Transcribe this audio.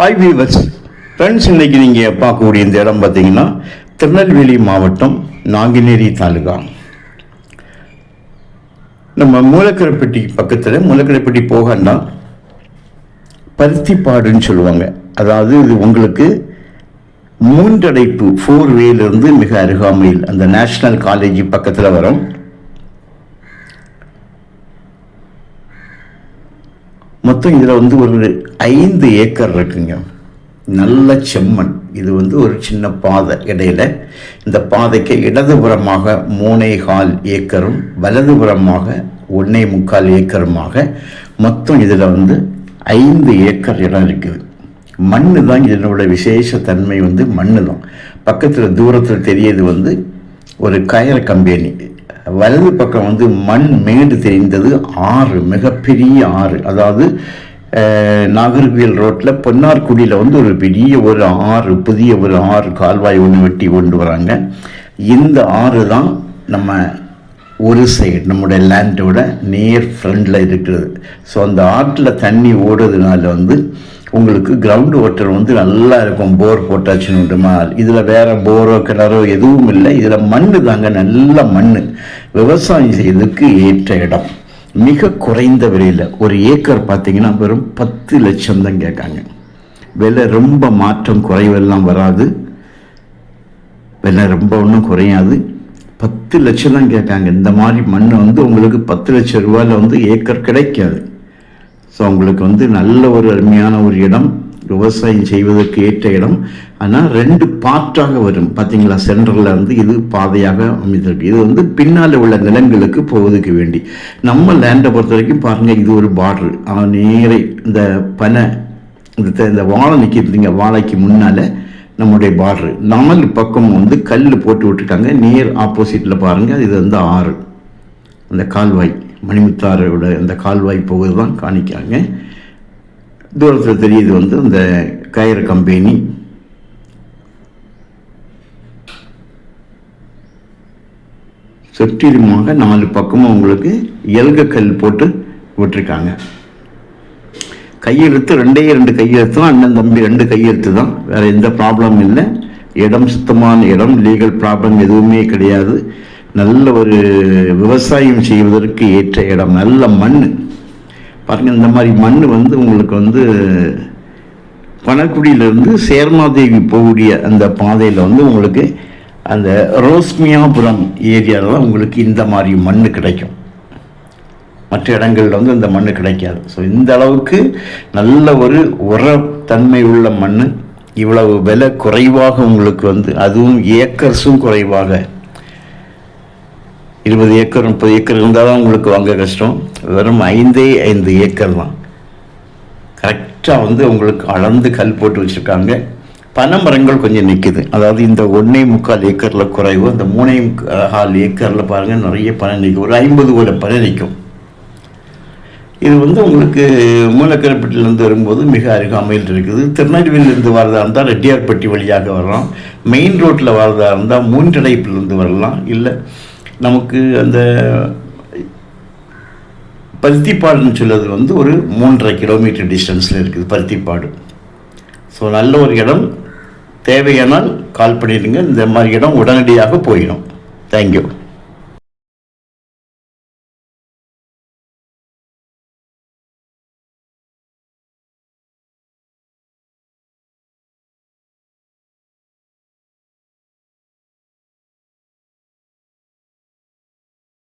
Hi viewers friends இன்றைக்கி நீங்கள் பார்க்கக்கூடிய இந்த இடம் பார்த்தீங்கன்னா திருநெல்வேலி மாவட்டம் நாங்குநேரி தாலுகா. நம்ம மூலக்கரைப்பட்டி பக்கத்தில் மூலக்கரைப்பட்டி போகன்னா பருத்திப்பாடுன்னு சொல்லுவாங்க. அதாவது இது உங்களுக்கு மூன்றடைப்பு ஃபோர் வேலிருந்து மிக அருகாமையில் அந்த நேஷ்னல் காலேஜ் பக்கத்தில் வரும். மொத்தம் இதில் வந்து ஒரு ஐந்து ஏக்கர் இருக்குங்க. நல்ல செம்மண். இது வந்து ஒரு சின்ன பாதை. இடையில இந்த பாதைக்கு இடதுபுறமாக மூணே கால் ஏக்கரும் வலதுபுறமாக ஒன்னே முக்கால் ஏக்கருமாக மொத்தம் இதில் வந்து ஐந்து ஏக்கர் இடம் இருக்குது மண் தான் இதனோட விசேஷ தன்மை வந்து மண் தான். பக்கத்தில் தூரத்தில் தெரியது வந்து ஒரு கயர் கம்பெனி. வலது பக்கம் வந்து மண் மேடு தெரிந்தது ஆறு மிகப்பெரிய ஆறு. அதாவது நாகர்கோவில் ரோட்டில் பொன்னார்குடியில் வந்து ஒரு பெரிய ஒரு ஆறு புதிய ஒரு ஆறு கால்வாய் ஒன்று வெட்டி கொண்டு வராங்க. இந்த ஆறு தான் நம்ம ஒரு சைடு நம்முடைய லேண்டோட நேர் ஃப்ரண்டில் இருக்கிறது. ஸோ அந்த ஆற்றில் தண்ணி ஓடுறதுனால வந்து உங்களுக்கு கிரவுண்ட் வாட்டர் வந்து நல்லா இருக்கும். போர் போட்டாச்சுன்னு இதில் வேற போரோ கிணறோ எதுவும் இல்லை. இதில் மண் தாங்க நல்ல மண் விவசாயம் செய்யறதுக்கு ஏற்ற இடம். மிக குறைந்த விலையில். ஒரு ஏக்கர் பார்த்தீங்கன்னா வெறும் பத்து லட்சம் தான் கேட்காங்க. விலை ரொம்ப மாற்றம் குறைவெல்லாம் வராது. விலை ரொம்ப ஒன்றும் குறையாது. பத்து லட்சம் தான் கேட்காங்க. இந்த மாதிரி மண் வந்து உங்களுக்கு பத்து லட்சம் ரூபாயில் வந்து ஏக்கர் கிடைக்காது. ஸோ உங்களுக்கு வந்து நல்ல ஒரு அருமையான ஒரு இடம் விவசாயம் செய்வதற்கு ஏற்ற இடம். ஆனால் ரெண்டு பார்ட்டாக வரும். பார்த்தீங்களா சென்டரில் இருந்து இது பாதையாக அமைந்திருக்கு. இது வந்து பின்னால் உள்ள நிலங்களுக்கு போவதுக்கு வேண்டி. நம்ம லேண்டை பொறுத்த வரைக்கும் பாருங்கள் இது ஒரு பார்டர் அவன் நேரே இந்த பனை இந்த த- இந்த வாழை நிற்கிறதுங்க வாழைக்கு முன்னால் நம்முடைய பார்டர் நாலு பக்கம் வந்து கல் போட்டு விட்டுட்டாங்க. நேர் ஆப்போசிட்டில் பாருங்கள் இது வந்து ஆறு. அந்த கால்வாய். மணிமுத்தாரோட அந்த கால்வாய் போகுது தான் காணிக்காங்க. தூரத்தில் தெரியுது வந்து அந்த கயிறு கம்பெனி. சுற்றிலுமாக நாலு பக்கமும் உங்களுக்கு எல்கக்கல் போட்டு விட்டுருக்காங்க. கையெழுத்து ரெண்டே ரெண்டு கையெழுத்து தான் அண்ணன் தம்பி ரெண்டு கையெழுத்து தான் வேற எந்த ப்ராப்ளம் இல்லை. இடம் சுத்தமான இடம் லீகல் ப்ராப்ளம் எதுவுமே கிடையாது. நல்ல ஒரு விவசாயம் செய்வதற்கு ஏற்ற இடம் நல்ல மண் பாருங்கள் இந்த மாதிரி மண் வந்து உங்களுக்கு வந்து பணக்குடியிலேருந்து சேர்மாதேவி போகக்கூடிய அந்த பாதையில் வந்து உங்களுக்கு அந்த ரோஸ்மியாபுரம் ஏரியாவில் தான் உங்களுக்கு இந்த மாதிரி மண் கிடைக்கும். மற்ற இடங்களில் வந்து இந்த மண் கிடைக்காது. ஸோ இந்த அளவுக்கு நல்ல ஒரு உரத்தன்மை உள்ள மண் இவ்வளவு விலை குறைவாக உங்களுக்கு வந்து அதுவும் ஏக்கர்ஸும் குறைவாக இருபது ஏக்கர் முப்பது ஏக்கர் இருந்தால் தான் உங்களுக்கு வாங்க கஷ்டம். வெறும் ஐந்தே ஐந்து ஏக்கர் தான். கரெக்டாக வந்து உங்களுக்கு அளந்து கல் போட்டு வச்சுருக்காங்க. பனை மரங்கள் கொஞ்சம் நிற்கிது அதாவது இந்த ஒன்றே முக்கால் ஏக்கரில் குறைவு. அந்த மூணே முக்கால் ஏக்கரில் பாருங்கள் நிறைய பனை நிற்கும் ஒரு ஐம்பது கோல பனை நிற்கும் இது வந்து உங்களுக்கு மூலக்கரைப்பட்டிலேருந்து வரும்போது மிக அருகாமையில் இருக்குது. திருநெல்வேலியிலேருந்து வரதா இருந்தால் ரெட்டியார்பட்டி வழியாக வரலாம். மெயின் ரோட்டில் வரதா இருந்தால் மூன்றடைப்பிலிருந்து வரலாம். இல்லை நமக்கு அந்த பருத்திப்பாடுன்னு சொல்லுறது வந்து ஒரு மூன்றரை கிலோமீட்டர் டிஸ்டன்ஸில் இருக்குது பருத்திப்பாடு. ஸோ நல்ல ஒரு இடம். தேவையானால் கால் பண்ணிடுங்க. இந்த மாதிரி இடம் உடனடியாக போயிடும். தேங்க்யூ